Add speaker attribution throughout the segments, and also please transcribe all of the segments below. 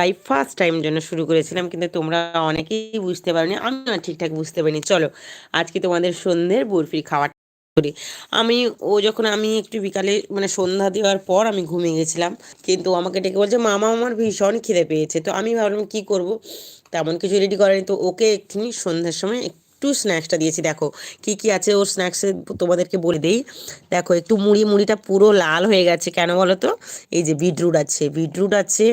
Speaker 1: Live first time জন্য শুরু করেছিলাম, কিন্তু তোমরা অনেকেই বুঝতে পারোনি আমি না ঠিকঠাক বুঝতে পারিনি। চলো, আজকে তোমাদের সন্ধ্যের বরফি খাওয়া করি। আমি, ও যখন আমি একটু বিকালে মানে সন্ধ্যা দেওয়ার পর আমি ঘুমিয়ে গেছিলাম, কিন্তু আমাকে ডেকে বলছে, মামা, আমার ভীষণ খিদে পেয়েছে। তো আমি ভাবলাম, কি করব? তেমন কিছু রেডি করেনি তো ওকে একটু সন্ধ্যার সময় একটু স্ন্যাক্সটা দিয়েছি, দেখো। কি কি আছে ওর স্ন্যাক্সে তোমাদেরকে বলে দিই। দেখো, একটু মুড়ি, মুড়িটা পুরো লাল হয়ে গেছে। কেন বলো তো? এই যে বিটরুট আছে। বিটরুট আছে,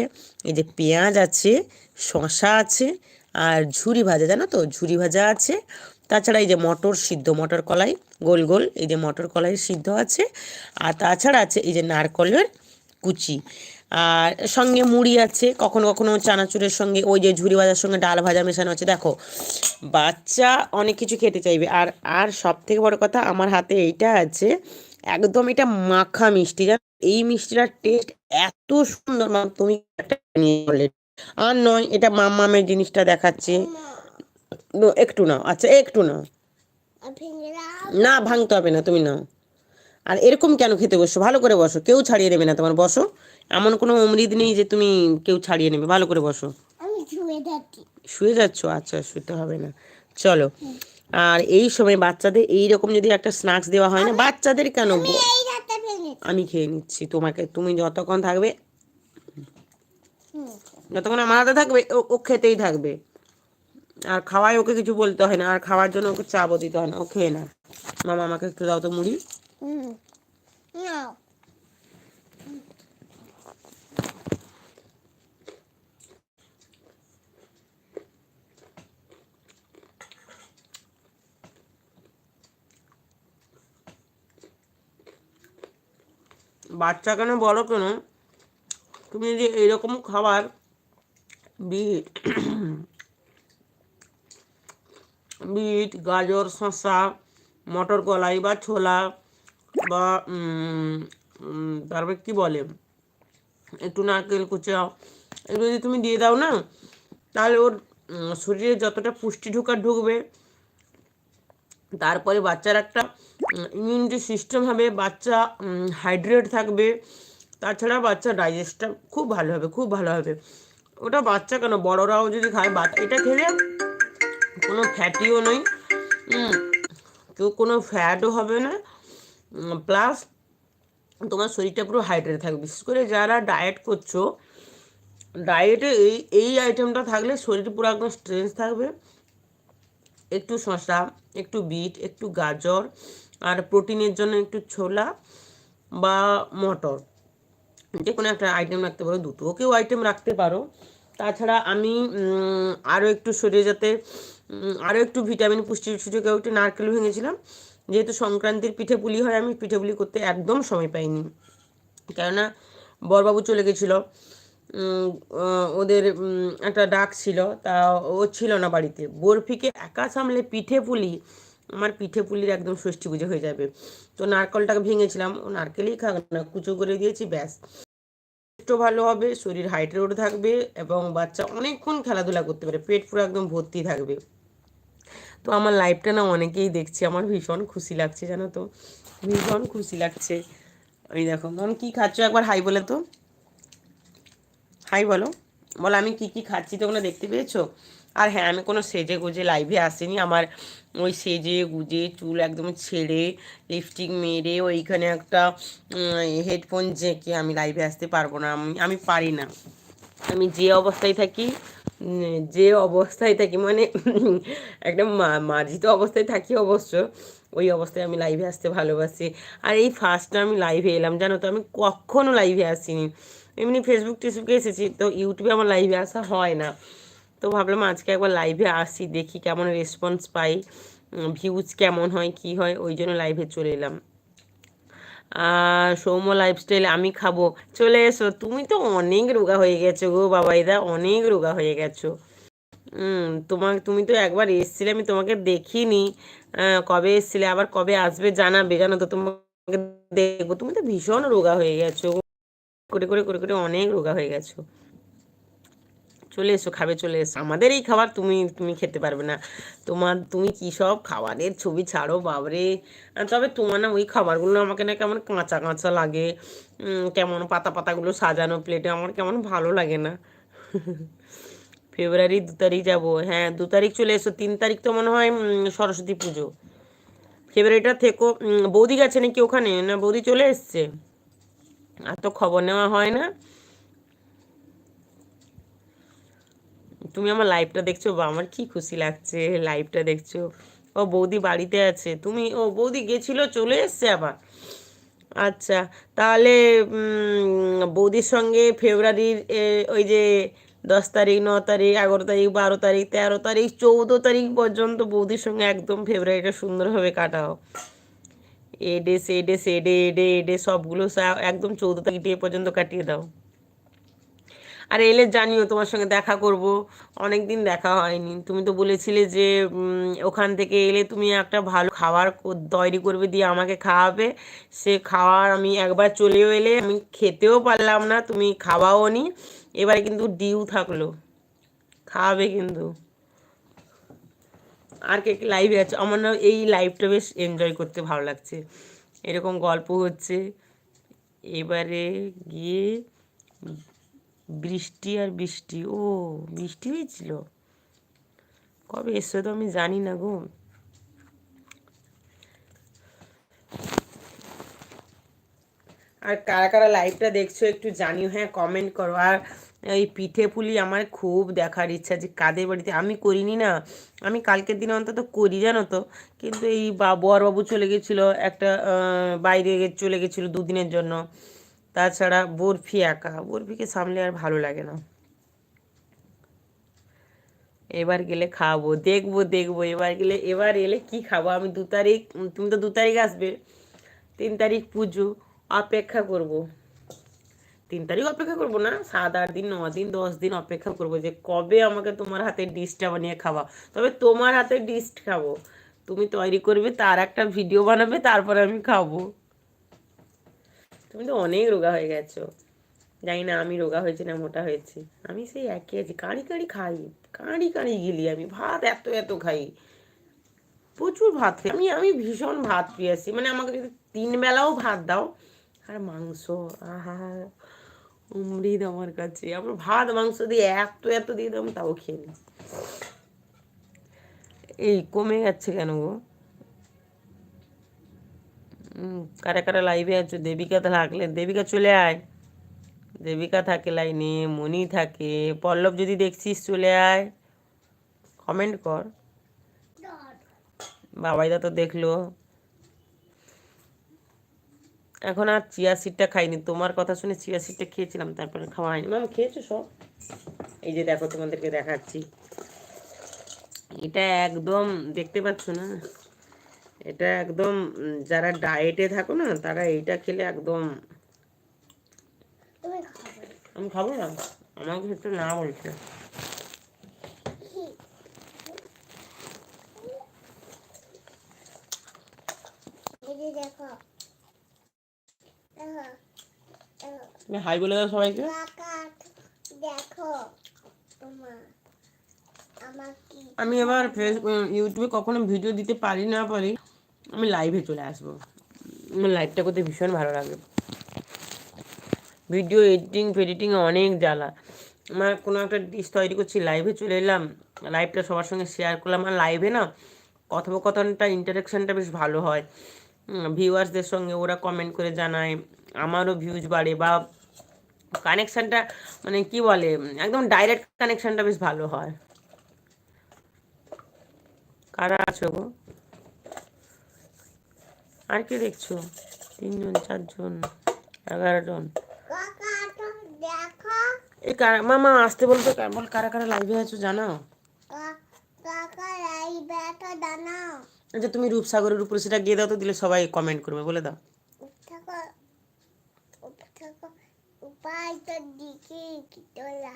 Speaker 1: এই যে পেঁয়াজ আছে শশা আছে, আর ঝুরি ভাজা, জানো তো? ঝুরি ভাজা আছে। তাছাড়া এই যে মটর সিদ্ধ, মটর কলাই, গোল গোল, এই যে মটর কলাই সিদ্ধ আছে। আর তাছাড়া আছে এই যে নারকলের কুচি। আর সঙ্গে মুড়ি আছে, কখনো কখনো চানাচুরের সঙ্গে, ওই যে ঝুড়ি ভাজার সঙ্গে ডাল ভাজা মেশানো আছে, দেখো। বাচ্চা অনেক কিছু খেতে চাইবে। আর আর সব থেকে বড় কথা, আমার হাতে এইটা আছে, একদম এটা মাখা মিষ্টি। জানো, এই মিষ্টিটার টেস্ট এত সুন্দর, মা, তুমি আর নয়, এটা মামামের জিনিসটা দেখাচ্ছে। একটু নাও আচ্ছা একটু নাও। না, ভাঙতে হবে না, তুমি নাও। আর এরকম কেন খেতে বসো ভালো করে বসো, কেউ ছাড়িয়ে দেবে না তোমার, বসো। এমন কোনো অমৃত নেই যে তুমি কেউ ছাড়িয়ে নেবে। ভালো করে বসো।
Speaker 2: শুয়ে
Speaker 1: যাচ্ছ। আচ্ছা শুতে হবে না। চলো। আর এই সময় বাচ্চাদের এই রকম যদি একটা স্ন্যাক্স দেওয়া হয় না বাচ্চাদের কেন আমি খেয়ে নিচ্ছি। তোমাকে তুমি যতক্ষণ থাকবে যতক্ষণ আমার হাতে থাকবে ও ও খেতেই থাকবে। আর খাওয়ায় ওকে কিছু বলতে হয় না। আর খাওয়ার জন্য ওকে চাপও দিতে হয় না। ও খেয়ে না মামা আমাকে একটু দাও তো মুড়ি। বাচ্চা কেন বড় কেন? তুমি যদি এইরকম খাবার বিট বিট, গাজর, শসা, মটর কলাই বা ছোলা বা তারপরে কি বলে? একটু নারকেল কুচা, এগুলো যদি তুমি দিয়ে দাও না, তাহলে ওর শরীরে যতটা পুষ্টি ঢোকার ঢুকবে, তারপরে বাচ্চার একটা ইমিউনিটি সিস্টেম হবে, বাচ্চা হাইড্রেট থাকবে, তাছাড়া বাচ্চা ডাইজেস্টটা খুব ভালো হবে, খুব ভালো হবে। ওটা বাচ্চা কেন? বড়রাও যদি খায়, বাচ্চা, এটা খেলে কোনো ফ্যাটিও নয় কেউ কোনো ফ্যাটও হবে না প্লাস তোমার শরীরটা পুরো হাইড্রেট থাকবে। বিশেষ করে যারা ডায়েট করছ ডায়েটে এই এই আইটেমটা থাকলে শরীর পুরো একদম স্ট্রেংথ থাকবে। একটু শসা, একটু বিট, একটু গাজর আর প্রোটিনের জন্য একটু ছোলা বা মটর। যে কোনো একটা আইটেম রাখতে পারো দুটোও কেউ আইটেম রাখতে পারো। তাছাড়া আমি আরও একটু শরীরে যাতে আরও একটু ভিটামিন পুষ্টির সুযোগে একটু নারকেল ভেঙেছিলাম, যেহেতু সংক্রান্তির পিঠে পুলি হয়, আমি পিঠে পুলি করতে একদম সময় পাইনি। কেননা বরবাবু চলে গেছিল। ওদের একটা ডাক ছিল, তা ও ছিল না বাড়িতে। বরফিকে একা সামলে পিঠে পুলি, আমার পিঠে পুলির একদম ষষ্ঠী পুজো হয়ে যাবে। তো নারকেলটাকে ভেঙেছিলাম, ও নারকেলই খাক না, কুচো করে দিয়েছি, ব্যাস। ভালো হবে, শরীর হাইড্রেট থাকবে, এবং বাচ্চা অনেকক্ষণ খেলাধুলা করতে পারে, পেট পুরো একদম ভর্তি থাকবে। তো আমার লাইফটা না অনেকেই দেখছি, আমার ভীষণ খুশি লাগছে, জানো তো? ভীষণ খুশি লাগছে। ওই দেখো মাম কি খাচ্ছ একবার হাই বলে তো? হাই বলো। বলো, আমি কি কি খাচ্ছি তোমরা দেখতে পেয়েছ? আর হ্যাঁ আমি কোনো সেজে গুজে লাইভে আসিনি। আমার ওই সেজে গুজে চুল একদম ছেড়ে লিপস্টিক মেরে, ওইখানে একটা হেডফোন জেঁকে আমি লাইভে আসতে পারব না। আমি আমি পারি না। আমি যে অবস্থায় থাকি যে অবস্থায় থাকি মানে মা- মার্জিত অবস্থায় থাকি অবশ্য। ওই অবস্থায় আমি লাইভে আসতে ভালোবাসি। আর এই ফার্স্ট আমি লাইভে এলাম, জানো তো, আমি কখনো লাইভে আসিনি। এমনি ফেসবুক টেসবুকে এসেছি, তো ইউটিউবে আমার লাইভে আসা হয় না। তো ভাবলাম আজকে একবার লাইভে আসি, দেখি কেমন রেসপন্স পাই ভিউজ কেমন হয়, কি হয়, ওই জন্য লাইভে চলে এলাম। সৌম্য লাইফস্টাইল আমি খাব। চলে এসো, তুমি তো অনেক রোগা হয়ে গেছো গো বাবাইদা, অনেক রোগা হয়ে গেছো। তোমার তুমি তো একবার এসছিলে, আমি তোমাকে দেখিনি। কবে এসছিলে, আবার কবে আসবে জানাবে, জানো তো? তোমাকে দেখব। তুমি তো ভীষণ রোগা হয়ে গেছো করে করে করে করে অনেক রোগা হয়ে গেছো। চলে এসো, খাবে, চলে এসো। আমাদের এই খাবার তুমি তুমি খেতে পারবে না। তোমার, তুমি কি সব খাবারের ছবি ছাড়ো, বাবরে। তবে তোমার না ওই খাবারগুলো আমাকে না কেমন কাঁচা কাঁচা লাগে। কেমন পাতা, পাতাগুলো সাজানো প্লেটে আমার কেমন ভালো লাগে না। ফেব্রুয়ারি দু তারিখ যাব। হ্যাঁ দু তারিখ চলে এসো। তিন তারিখ তো মনে হয় সরস্বতী পুজো। ফেব্রুয়ারিটা থেকো বৌদি গেছে নাকি ওখানে? না, বৌদি চলে এসছে? আর তো খবর নেওয়া হয় না। তুমি আমার লাইভটা দেখছ? বা, আমার কি খুশি লাগছে লাইভটা দেখছ। ও, বৌদি বাড়িতে আছে। তুমি, ও, বৌদি গেছিল, চলে এসছে আবার। আচ্ছা তাহলে বৌদির সঙ্গে ফেব্রুয়ারির ওই যে দশ তারিখ, ন তারিখ, এগারো তারিখ, বারো তারিখ, তেরো তারিখ, চৌদ্দ তারিখ পর্যন্ত বৌদির সঙ্গে একদম ফেব্রুয়ারিটা সুন্দরভাবে কাটাও। এ ডে এডে, সেডে সেডে, এডে এডে, সবগুলো সা- একদম চৌদ্দ তারিখ ডে পর্যন্ত কাটিয়ে দাও। আর এলে জানিও তোমার সঙ্গে দেখা করব। অনেক দিন দেখা হয়নি। তুমি তো বলেছিলে যে ওখান থেকে এলে তুমি একটা ভালো খাবার তৈরি করবে, দিয়ে আমাকে খাওয়াবে। সে খাওয়ার আমি একবার চলেও এলে আমি খেতেও পারলাম না, তুমি খাওয়াও নি এবারে কিন্তু ডিউ থাকল। খাওয়াবে কিন্তু। আর কে লাইভে আছে? আমার না এই লাইভটা বেশ এনজয় করতে ভালো লাগছে। এরকম গল্প হচ্ছে। এবারে গিয়ে বৃষ্টি আর বৃষ্টি। ও, বৃষ্টি হয়েছিল? কবে এসছো তো আমি জানি না গো। আর কারা কারা লাইভটা দেখছ একটু জানিও হ্যাঁ কমেন্ট করো। আর এই পিঠে পুলি আমার খুব দেখার ইচ্ছা যে কাদের বাড়িতে? আমি করিনি না। আমি কালকের দিনে অন্তত করি, জানো তো। কিন্তু এই বা, বরবাবু চলে গেছিল, একটা বাইরে চলে গেছিল দুদিনের জন্য। তাছাড়া বরফি একা। বরফিকে সামলে আর ভালো লাগে না। এবার গেলে খাব, দেখব দেখব। এবার গেলে, এবার এলে কি খাব? আমি দু তারিখ, তুমি তো দু তারিখ আসবে। তিন তারিখ পুজো, অপেক্ষা করব। তিন তারিখ অপেক্ষা করব না, সাত আট দিন, ন দিন, দশ দিন অপেক্ষা করব যে কবে আমাকে তোমার হাতের ডিশটা বানিয়ে খাওয়া। তবে তোমার হাতের ডিশ খাব। তুমি তৈরি করবে, তার একটা ভিডিও বানাবে, তারপরে আমি খাব। তুমি তো অনেক রোগা হয়ে গেছো। জানি না আমি রোগা হয়েছি না মোটা হয়েছি। আমি সেই একই আছি, কাঁড়ি কাঁড়ি খাই, কাঁড়ি কাঁড়ি গিলি আমি, ভাত এত এত খাই। প্রচুর ভাত খাই। আমি আমি ভীষণ ভাত পিয়াসি মানে আমাকে যদি তিন বেলাও ভাত দাও, আর মাংস, আহা অমৃত আমার কাছে। আমার ভাত, মাংস দিয়ে এত এত দিয়ে দাও আমি তাও খেয়ে নিই এই কমে যাচ্ছে কেন গো? কারা কারা লাইভে আছো? দেবিকা থাকলে দেবিকা চলে আয়। দেবিকা থাকে লাইনে মনি থাকে। পল্লব যদি দেখছিস চলে আয়। কমেন্ট কর। বাবাইদা তো দেখল। এখন আর চিয়া সিডটা খাইনি। তোমার কথা শুনে চিয়া সিডটা খেয়েছিলাম তারপরে খাওয়া হয়নি। ম্যাম খেয়েছো সব? এই যে দেখো তোমাদেরকে দেখাচ্ছি। এটা একদম দেখতে পাচ্ছ না? এটা একদম যারা ডায়েটে থাকো না তারা এইটা খেলে একদম আমি খাব না? আমাকে সেটা না বলছে।
Speaker 2: দেখো দেখো
Speaker 1: তুমি হাই বলে দাও সবাইকে।
Speaker 2: দেখো আমার
Speaker 1: আমি এবার ফেস ইউটিউবে কখনো ভিডিও দিতে পারি না পারি আমি লাইভে চলে আসব। আমার লাইভটা করতে ভীষণ ভালো লাগে। ভিডিও এডিটিং ফেডিটিং অনেক জ্বালা। আমার কোনো একটা ডিশ তৈরি করছি লাইভে চলে এলাম। লাইভটা সবার সঙ্গে শেয়ার করলাম। আর লাইভে না কথোপকথনটা ইন্টারাকশনটা বেশ ভালো হয়। ভিউয়ার্সদের সঙ্গে ওরা কমেন্ট করে জানায়। আমারও ভিউজ বাড়ে বা কানেকশানটা মানে কি বলে একদম ডাইরেক্ট কানেকশানটা বেশ ভালো হয়। কারা আছো গো? আর কে দেখছ? তিনজন চারজন এগারো জন। এই কারা মামা আসতে বলতো কা- বল কারা কারা লাইভে আছো জানো আচ্ছা তুমি রূপসাগরের উপরে সেটা গিয়ে দাও তো দিলে সবাই কমেন্ট করবে বলে দাও
Speaker 2: থাকো থাকো উপায় দিকে কি তোলা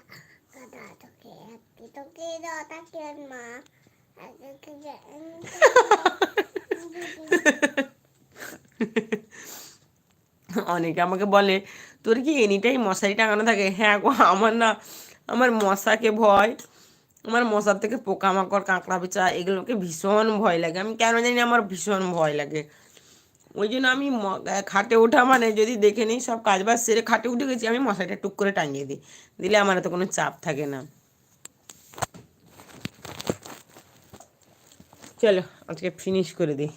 Speaker 2: কাদা তোকে একটি তোকে দাতা কেন মা
Speaker 1: অনেকে আমাকে বলে, তোর কি এনি টাইম মশারি টাঙানো থাকে? হ্যাঁ গো, আমার না, আমার মশাকে ভয়। আমার মশার থেকে পোকামাকড়, কাঁকড়া পেঁচা, এগুলোকে ভীষণ ভয় লাগে। আমি কেন জানি আমার ভীষণ ভয় লাগে। ওই জন্য আমি খাটে ওঠা মানে যদি দেখে নিই সব কাজ বাজ সেরে খাটে উঠে গেছি, আমি মশারিটা টুক করে টাঙিয়ে দিই। দিলে আমার তো কোনো চাপ থাকে না। চলো, আজকে ফিনিশ করে দিই।